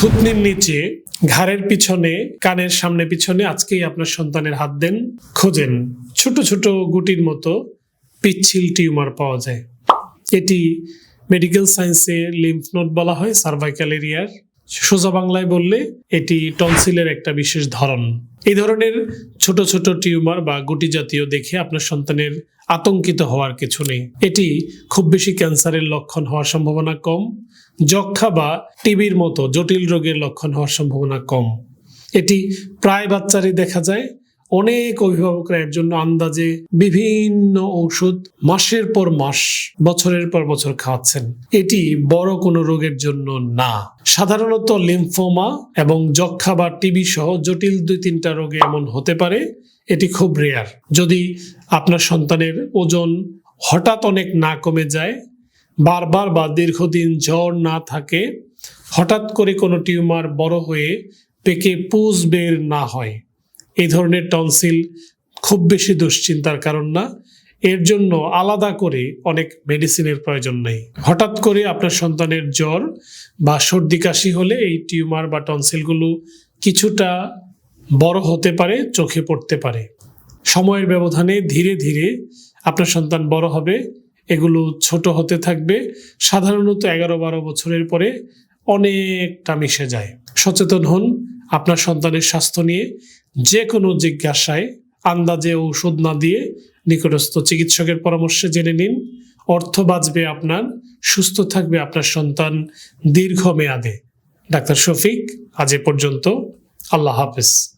থুতনির নিচে, ঘাড়ের পিছনে, কানের সামনে পিছনে আজকেই আপনার সন্তানের হাত দেন, খোঁজেন। ছোট ছোট গুটির মতো পিচ্ছিল টিউমার পাওয়া যায়। এটি মেডিকেল সায়েন্সে লিম্ফ নোট বলা হয়, সার্ভাইকাল এরিয়ার। সোজা বাংলায় বললে এটি টনসিলের একটা বিশেষ ধরন। এই ধরনের ছোট ছোট টিউমার বা গুটি জাতীয় দেখে আপনার সন্তানের আতঙ্কিত হওয়ার কিছু নেই। এটি খুব বেশি ক্যান্সারের লক্ষণ হওয়ার সম্ভাবনা কম যক্ষা বা টিবির মতো জটিল রোগের লক্ষণ হওয়ার সম্ভাবনা কম। এটি প্রায় বাচ্চারই দেখা যায় অনেক অভিভাবকরা এর জন্য আন্দাজে বিভিন্ন ঔষধ মাসের পর মাস, বছরের পর বছর খাওয়াচ্ছেন। এটি বড় কোনো রোগের জন্য না। সাধারণত লিম্ফোমা এবং যক্ষা বা টিবি সহ জটিল দুই তিনটা রোগে এমন হতে পারে। এটি খুব রেয়ার যদি আপনার সন্তানের ওজন হঠাৎ অনেক না কমে যায়, বারবার বা দীর্ঘদিন জ্বর না থাকে, হঠাৎ করে কোনো টিউমার বড় হয়ে পেকে পুজ বের না হয় এই ধরনের টনসিল খুব বেশি দুশ্চিন্তার কারণ না। এর জন্য আলাদা করে অনেক মেডিসিনের প্রয়োজন নেই। হঠাৎ করে আপনার সন্তানের জ্বর বা সর্দি কাশি হলে এই টিউমার বা টনসিলগুলো কিছুটা বড় হতে পারে, চোখে পড়তে পারে। সময়ের ব্যবধানে ধীরে ধীরে আপনার সন্তান বড় হবে, এগুলো ছোট হতে থাকবে। সাধারণত এগারো বারো বছরের পরে অনেকটা মিশে যায়। সচেতন হন আপনার সন্তানের স্বাস্থ্য নিয়ে। যে কোনো জিজ্ঞাসায়, আন্দাজে ঔষধ না দিয়ে নিকটস্থ চিকিৎসকের পরামর্শে জেনে নিন। অর্থ বাঁচবে আপনার, সুস্থ থাকবে আপনার সন্তান দীর্ঘমেয়াদে। ডাক্তার শফিক, আজ এ পর্যন্ত। আল্লাহ হাফেজ।